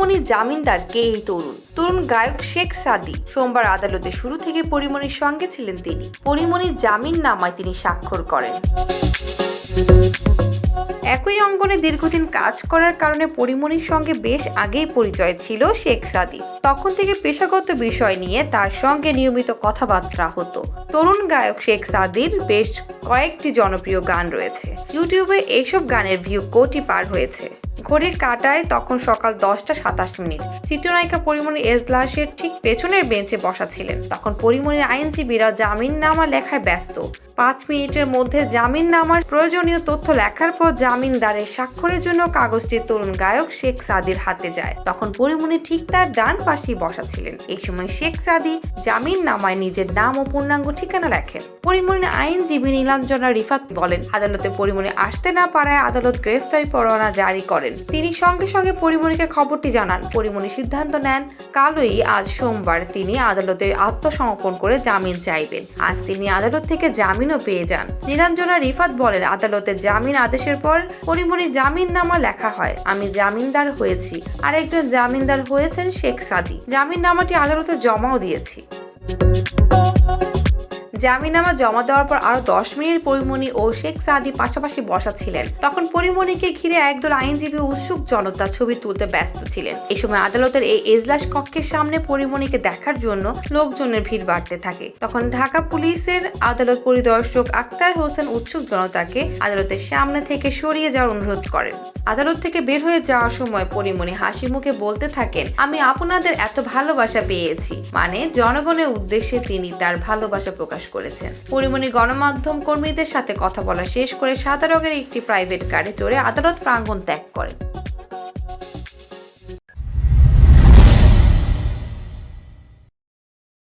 পরিমণির জামিনদার কে এই তরুণ? তরুণ গায়ক শেখ সাদি। সোমবার আদালতে শুরু থেকে পরিমণির সঙ্গে ছিলেন তিনি। পরিমণির জামিন নামায় তিনি স্বাক্ষর করেন। একই অঙ্গনে দীর্ঘদিন কাজ করার কারণে পরিমণির সঙ্গে বেশ আগেই পরিচয় ছিল শেখ সাদি। তখন থেকে পেশাগত বিষয় নিয়ে তার সঙ্গে নিয়মিত কথাবার্তা হতো। তরুণ গায়ক শেখ সাদির বেশ কয়েকটি জনপ্রিয় গান রয়েছে। ইউটিউবে এইসব গানের ভিউ কোটি পার হয়েছে। ঘড়ির কাটায় তখন সকাল দশটা সাতাশ মিনিট। চিত্রনায়িকা পরিমণি এজলাসের ঠিক পেছনের বেঞ্চে বসা ছিলেন। তখন পরিমণির আইনজীবীরা জামিন নামা লেখায় ব্যস্ত। পাঁচ মিনিটের মধ্যে জামিন নামার প্রয়োজনীয় তথ্য লেখার পর জামিনদারের স্বাক্ষরের জন্য কাগজটি তরুণ গায়ক শেখ সাদির হাতে যায়। তখন পরিমণি ঠিক তার ডান পাশেই বসা ছিলেন। এই সময় শেখ সাদি জামিন নামায় নিজের নাম ও পূর্ণাঙ্গ ঠিকানা লেখেন। পরিমণির আইনজীবী নীলাঞ্জনা রিফাত বলেন, আদালতে পরিমণি আসতে না পারায় আদালত গ্রেফতারি পরোয়ানা জারি করেন। তিনি সঙ্গে সঙ্গে পরিমণিকে খবরটি জানান। পরিমণি সিদ্ধান্ত নেন, কালই আজ সোমবার তিনি আদালতে আত্মসমর্পণ করে জামিন চাইবেন। আজ তিনি আদালত থেকে জামিনও পেয়ে যান। নীলাঞ্জনা রিফাত বলেন, আদালতে জামিন আদেশের পর পরিমণি জামিন নামা লেখা হয়। আমি জামিনদার হয়েছি। আর একজন জামিনদার হয়েছেন শেখ সাদি। জামিন নামাটি আদালতে জমাও দিয়েছি। জামিনামা জমা দেওয়ার পর আরও দশ মিনিট পরিমণি ও শেখ সাদি পাশাপাশি বসা ছিলেন। তখন পরিমণিকে ঘিরে একদল আইনজীবী উৎসুক জনতা ছবি তুলতে ব্যস্ত ছিলেন। এই সময় আদালতের এই এজলাস কক্ষের সামনে পরিমণিকে দেখার জন্য লোকজনের ভিড় বাড়তে থাকে। তখন ঢাকা পুলিশের আদালত পরিদর্শক আক্তার হোসেন উৎসুক জনতাকে আদালতের সামনে থেকে সরিয়ে যাওয়ার অনুরোধ করেন। আদালত থেকে বের হয়ে যাওয়ার সময় পরিমণি হাসি মুখে বলতে থাকেন, আমি আপনাদের এত ভালোবাসা পেয়েছি। মানে জনগণের উদ্দেশ্যে তিনি তার ভালোবাসা প্রকাশ করেছেন। পরিমণি গণমাধ্যম কর্মীদের সাথে কথা বলা শেষ করে সাদা রঙের একটি প্রাইভেট গাড়ি চড়ে আদালত প্রাঙ্গণ ত্যাগ করেন।